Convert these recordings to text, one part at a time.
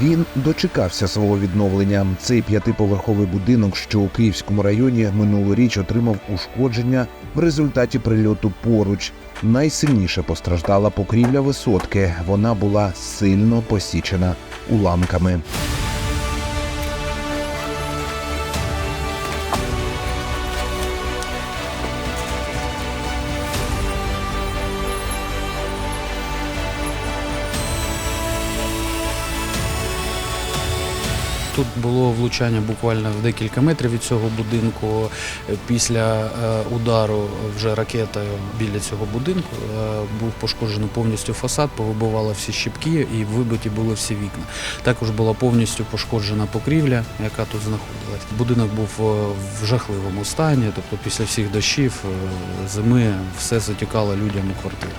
він дочекався свого відновлення. Цей п'ятиповерховий будинок, що у Київському районі минулоріч отримав ушкодження в результаті прильоту поруч. Найсильніше постраждала покрівля висотки. Вона була сильно посічена уламками. Тут було влучання буквально в декілька метрів від цього будинку. Е, Після е, удару вже ракетою біля цього будинку е, був пошкоджений повністю фасад, повибивало всі щіпки і вибиті були всі вікна. Також була повністю пошкоджена покрівля, яка тут знаходилась. Будинок був в жахливому стані, тобто після всіх дощів, зими все затікало людям у квартиру.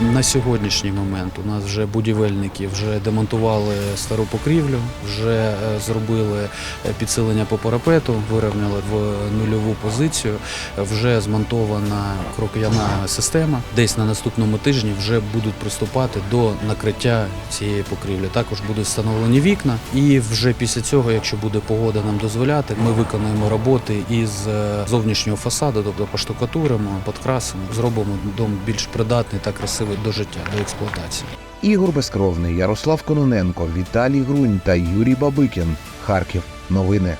На сьогоднішній момент у нас вже будівельники вже демонтували стару покрівлю, вже е, зробили е, підсилення по парапету, вирівняли в нульову позицію. Вже змонтована крок'яна система. Десь на наступному тижні вже будуть приступати до накриття цієї покрівлі. Також будуть встановлені вікна, і вже після цього, якщо буде погода нам дозволяти, ми виконаємо роботи із е, зовнішнього фасаду, тобто поштукатуримо, подкрасимо, зробимо дом більш придатний та красивий до життя, до експлуатації. Ігор Безкровний, Ярослав Кононенко, Віталій Грунь та Юрій Бабикін. Харків. Новини.